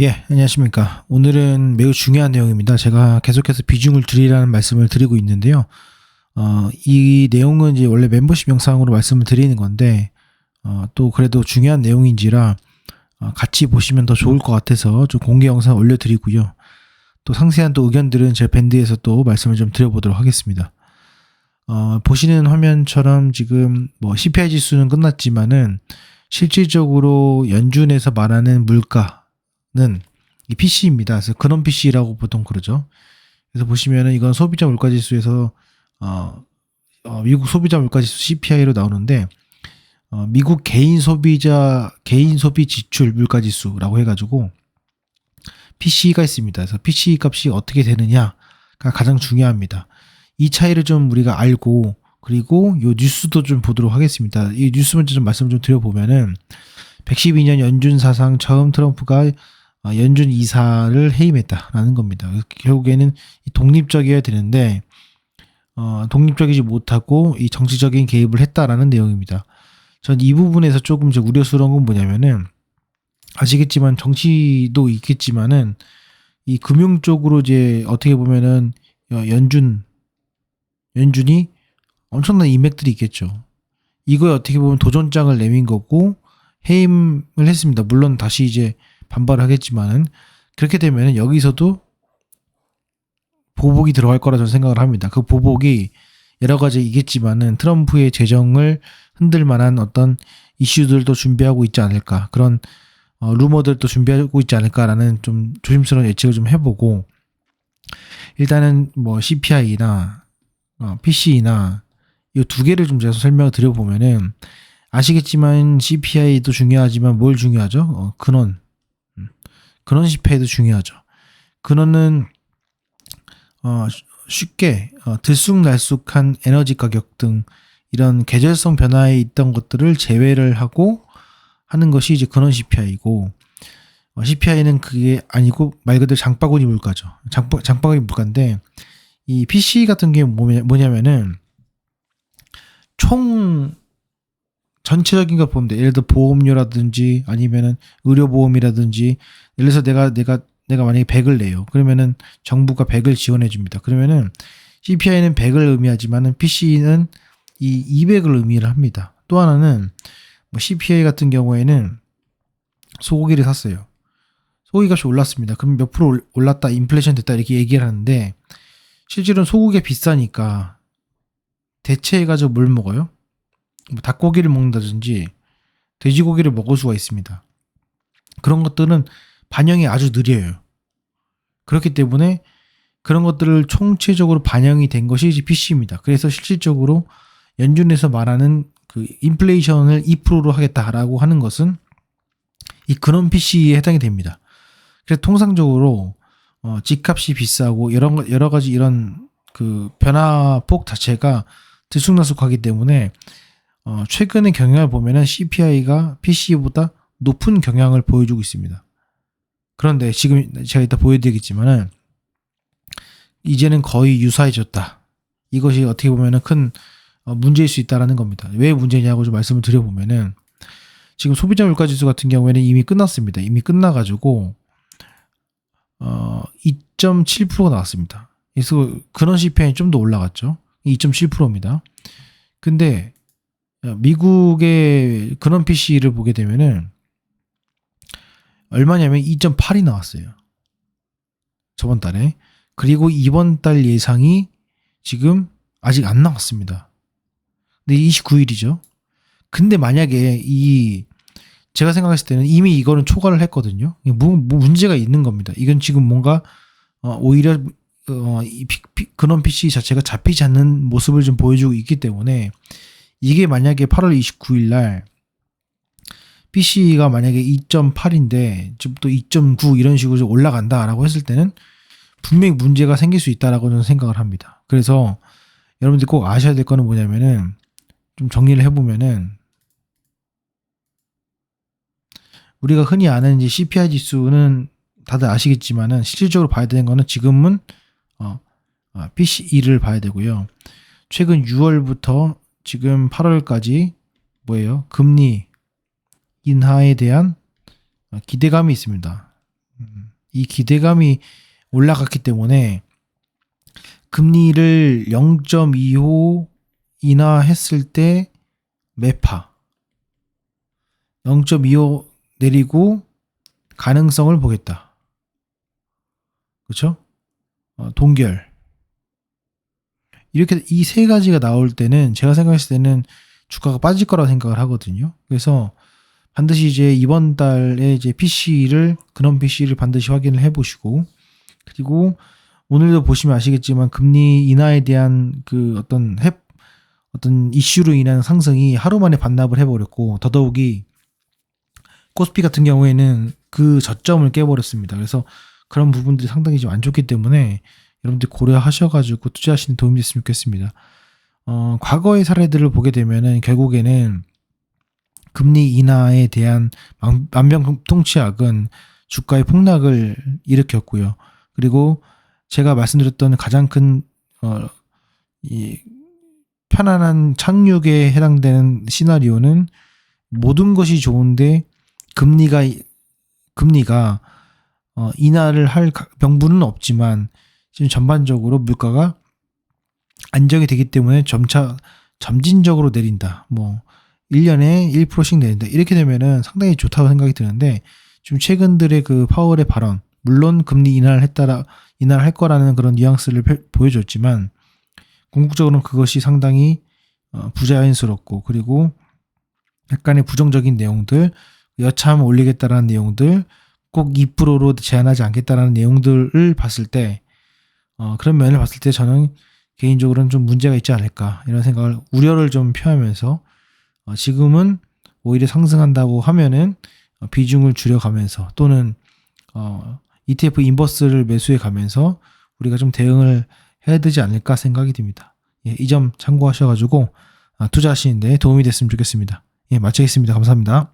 예, 안녕하십니까. 오늘은 매우 중요한 내용입니다. 제가 계속해서 비중을 드리라는 말씀을 드리고 있는데요. 어, 이 내용은 이제 원래 멤버십 영상으로 말씀을 드리는 건데, 어, 또 그래도 중요한 내용인지라 어, 같이 보시면 더 좋을 것 같아서 좀 공개 영상 올려드리고요. 또 상세한 또 의견들은 제 밴드에서 또 말씀을 좀 드려보도록 하겠습니다. 어, 보시는 화면처럼 지금 뭐 CPI 지수는 끝났지만은 실질적으로 연준에서 말하는 물가는 이 PC입니다. 그래서 근원 PC라고 보통 그러죠. 그래서 보시면은 이건 소비자 물가 지수에서 어, 어, 미국 소비자 물가 지수 CPI로 나오는데 어, 미국 개인 소비자 개인 소비 지출 물가 지수라고 해가지고 PC가 있습니다. 그래서 PC 값이 어떻게 되느냐가 가장 중요합니다. 이 차이를 좀 우리가 알고 그리고 요 뉴스도 좀 보도록 하겠습니다. 이 뉴스 먼저 좀 말씀 좀 드려보면은 112년 연준 사상 처음 트럼프가 어, 연준 이사를 해임했다라는 겁니다. 결국에는 독립적이어야 되는데 어, 독립적이지 못하고 이 정치적인 개입을 했다라는 내용입니다. 전 이 부분에서 조금 이제 우려스러운 건 뭐냐면은 아시겠지만 정치도 있겠지만은 이 금융 쪽으로 이제 어떻게 보면은 어, 연준 연준이 엄청난 인맥들이 있겠죠. 이거에 어떻게 보면 도전장을 내민 거고 해임을 했습니다. 물론 다시 이제 반발을 하겠지만은 그렇게 되면은 여기서도 보복이 들어갈 거라 저는 생각을 합니다. 그 보복이 여러 가지 있겠지만은 트럼프의 재정을 흔들 만한 어떤 이슈들도 준비하고 있지 않을까 그런 어, 루머들도 준비하고 있지 않을까라는 좀 조심스러운 예측을 좀 해보고 일단은 뭐 CPI나 어, PC나 이 두 개를 좀 제가 설명을 드려보면은 아시겠지만 CPI도 중요하지만 뭘 중요하죠? 어, 근원 음, 근원 CPI도 중요하죠. 근원은 어, 쉽게 어, 들쑥날쑥한 에너지 가격 등 이런 계절성 변화에 있던 것들을 제외를 하고 하는 것이 이제 근원 CPI고 어, CPI는 그게 아니고 말 그대로 장바구니 물가죠. 장바, 장바구니 물가인데 이 PC 같은 게 뭐냐, 뭐냐면은 총 전체적인 걸 보면 돼. 예를 들어 보험료라든지 아니면은 의료보험이라든지 예를 들어서 내가 내가 내가 만약에 100을 내요. 그러면은 정부가 100을 지원해 줍니다. 그러면은 CPI는 100을 의미하지만은 PC는 이 200을 의미를 합니다. 또 하나는 뭐 CPI 같은 경우에는 소고기를 샀어요. 소고기 값이 올랐습니다. 그럼 몇 프로 올랐다, 인플레이션 됐다 이렇게 얘기를 하는데 실제로는 소고기가 비싸니까 대체해가지고 뭘 먹어요? 뭐 닭고기를 먹는다든지 돼지고기를 먹을 수가 있습니다. 그런 것들은 반영이 아주 느려요. 그렇기 때문에 그런 것들을 총체적으로 반영이 된 것이 이제 PC입니다. 그래서 실질적으로 연준에서 말하는 그 인플레이션을 2%로 하겠다라고 하는 것은 이 근원 PC에 해당이 됩니다. 그래서 통상적으로 어, 집값이 비싸고 여러 여러 가지 이런 그 변화폭 자체가 들쑥날쑥하기 때문에 어, 최근의 경향을 보면은 CPI가 PC보다 높은 경향을 보여주고 있습니다. 그런데 지금 제가 이따 보여드리겠지만은 이제는 거의 유사해졌다. 이것이 어떻게 보면은 큰 어, 문제일 수 있다라는 겁니다. 왜 문제냐고 좀 말씀을 드려보면은 지금 소비자 물가 지수 같은 경우에는 이미 끝났습니다. 이미 끝나가지고 어 2.7%가 나왔습니다. 그래서 근원 CPI 좀 더 올라갔죠. 2.7%입니다. 근데 미국의 근원 PC를 보게 되면은 얼마냐면 2.8이 나왔어요. 저번 달에. 그리고 이번 달 예상이 지금 아직 안 나왔습니다. 근데 29일이죠. 근데 만약에 이 제가 생각했을 때는 이미 이거는 초과를 했거든요. 문제가 있는 겁니다. 이건 지금 뭔가 어, 오히려 어, 이 근원 PC 자체가 잡히지 않는 모습을 좀 보여주고 있기 때문에 이게 만약에 8월 29일 날 PC가 만약에 2.8인데 지금 또 2.9 이런 식으로 올라간다라고 했을 때는 분명히 문제가 생길 수 있다라고 저는 생각을 합니다. 그래서 여러분들 꼭 아셔야 될 거는 뭐냐면은 좀 정리를 해보면은 우리가 흔히 아는 이제 CPI 지수는 다들 아시겠지만은 실질적으로 봐야 되는 거는 지금은 어, 어, PCE를 봐야 되고요. 최근 6월부터 지금 8월까지 뭐예요? 금리 인하에 대한 기대감이 있습니다. 음, 이 기대감이 올라갔기 때문에 금리를 0.25 인하했을 때 매파 0.25 내리고 가능성을 보겠다. 그렇죠? 어, 동결 이렇게 이 세 가지가 나올 때는 제가 생각했을 때는 주가가 빠질 거라고 생각을 하거든요. 그래서 반드시 이제 이번 달에 이제 PC를 그런 PC를 반드시 확인을 해보시고 그리고 오늘도 보시면 아시겠지만 금리 인하에 대한 그 어떤 해, 어떤 이슈로 인한 상승이 하루 만에 반납을 해버렸고 더더욱이 코스피 같은 경우에는 그 저점을 깨버렸습니다. 그래서 그런 부분들이 상당히 좀 안 좋기 때문에 여러분들 고려하셔가지고 투자하시는 도움이 됐으면 좋겠습니다. 어, 과거의 사례들을 보게 되면은 결국에는 금리 인하에 대한 만- 만병통치약은 주가의 폭락을 일으켰고요. 그리고 제가 말씀드렸던 가장 큰, 어, 이, 편안한 착륙에 해당되는 시나리오는 모든 것이 좋은데 금리가, 금리가, 어, 인하를 할 가- 명분은 없지만 지금 전반적으로 물가가 안정이 되기 때문에 점차 점진적으로 내린다. 뭐 1년에 1%씩 내린다. 이렇게 되면은 상당히 좋다고 생각이 드는데 지금 최근들의 그 파월의 발언 물론 금리 인하를 했다라 인하를 할 거라는 그런 뉘앙스를 펼- 보여줬지만 궁극적으로는 그것이 상당히 어, 부자연스럽고 그리고 약간의 부정적인 내용들 여참 올리겠다라는 내용들 꼭 2%로 제한하지 않겠다라는 내용들을 봤을 때 어, 그런 면을 봤을 때 저는 개인적으로는 좀 문제가 있지 않을까 이런 생각을 우려를 좀 표하면서 어, 지금은 오히려 상승한다고 하면은 어, 비중을 줄여가면서 또는 어, ETF 인버스를 매수해 가면서 우리가 좀 대응을 해야 되지 않을까 생각이 듭니다. 예, 이 점 참고하셔가지고 아, 투자하시는데 도움이 됐으면 좋겠습니다. 예, 마치겠습니다. 감사합니다.